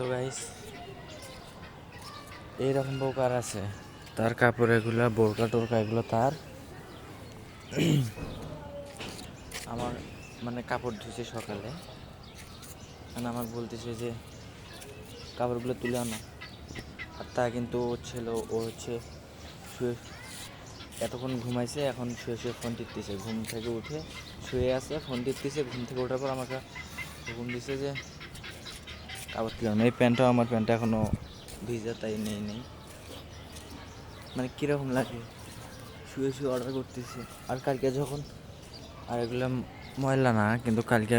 তো গাইস এইরকম বোকার আছে। তার কাপড় এগুলো, বোরকা টোরকা এগুলো তার। আমার মানে কাপড় ধুইছে সকালে। মানে আমার বলতেছে যে, কাপড়গুলো তুলে আনো। আর তা কিন্তু ছিল, ও হচ্ছে শুয়ে, এতক্ষণ ঘুমাইছে, এখন শুয়ে শুয়ে ফোন টিপতেছে। ঘুম থেকে উঠে শুয়ে আছে ফোন টিপতেছে। ঘুম থেকে ওঠার পর আমাকে ঘুম দিছে যে তুলে আনো এই প্যান্টটাও আমার প্যান্টটা এখনও ভিজা, তাই নেই নেই। মানে কীরকম লাগে? শুয়ে শুয়ে অর্ডার করতেছে। আর কালকে যখন, আর এগুলো ময়লা না, কিন্তু কালকে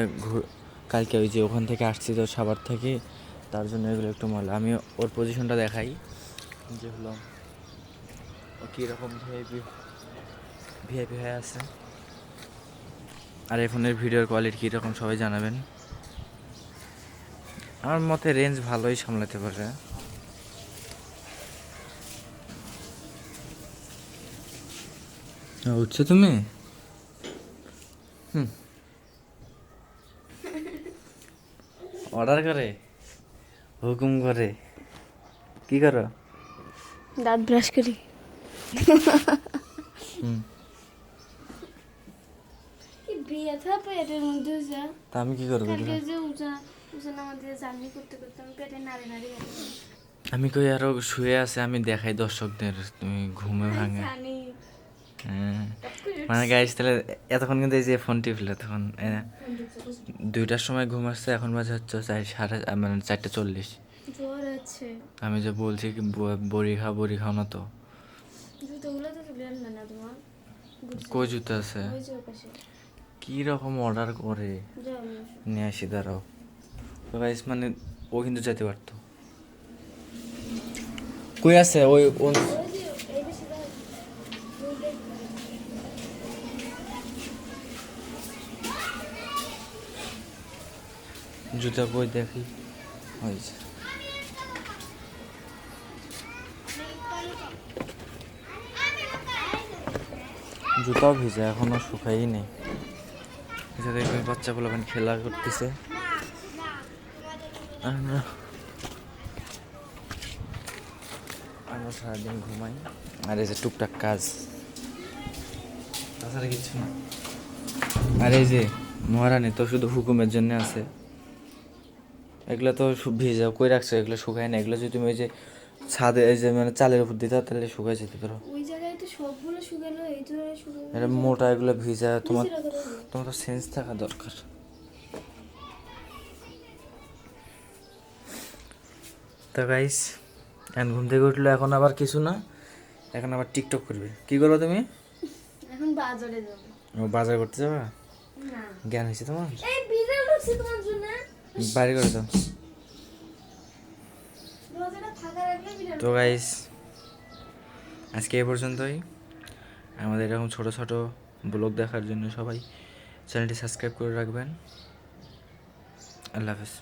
কালকে ওই যে ওখান থেকে আসছি তো সাবার থেকে, তার জন্য এগুলো একটু ময়লা। আমি ওর পজিশনটা দেখাই, যে হলো, ও কীরকম ভিআইপি ভিআইপি হয়ে আছে। আর এই ফোনের ভিডিওর কোয়ালিটি কীরকম, সবাই জানাবেন। আমার মতে রেঞ্জ ভালোই সামলাতে পারে উঠছো তুমি? হুম। অর্ডার করে। হুকুম করে। কি করো? দাঁত ব্রাশ করি। হুম। বিয়ে থা পেটের মধ্যে যা। তা আমি কি করব আমি কই আরও শুয়ে আছে আমি দেখাই দর্শকদের তুমি ঘুমে ভাঙে। হ্যাঁ। মানে গাইস তাহলে এতক্ষণ কিন্তু এই যে ফোন টিপলে তখন দুইটার সময় ঘুম আসছে এখন বাজে হচ্ছে চার সাড়ে মানে চারটে চল্লিশ। আমি যে বলছি কি বড়ি খাও বড়ি খাও না তো। কই জুতো আছে? কি রকম অর্ডার করে। নিয়ে আসি দাঁড়াও। তো গাইস মানে ও কিন্তু যেতে পারতো। কই আছে ওই। জুতা বই দেখি। হয়েছে জুতাও ভিজে, এখনও শুকাই নেই। এটা দেখবে খেলা করতেছে। আমরা আমরা সারাদিন ঘুমাই। আর এই যে টুকটাক কাজ। তাছাড়া কিছু না। আর এই যে মহারানী তো শুধু হুকুমের জন্য আছে। এগুলো তো ভিজা কই রাখছো? এগুলো শুকায় না। এগুলো যদি তুমি ওই যে ছাদে এই যে মানে চালের উপর দিতে তাহলে শুকায় যেতে পারো। ওই জায়গায় তো সবগুলো শুকালো এই জায়গায় শুকালো। এটা মোটা এগুলো ভিজা। তোমার। তোমার তো সেন্স থাকা দরকার। তো গাইস এখন ঘুম থেকে উঠল এখন আবার কিছু না এখন আবার টিকটক করবে। কি করবে তুমি? এখন বাজারে যাব। ও বাজার করতে যাবে? না। জ্ঞান হয়েছে তোমার? এই বিড়াল উঠছে তোমার জন্য। বাড়ি করে দাও। তো গাইস আজকে এ পর্যন্তই। আমাদের এরকম ছোট ছোট ব্লগ দেখার জন্য সবাই চ্যানেলটি সাবস্ক্রাইব করে রাখবেন। আল্লাহ হাফেজ।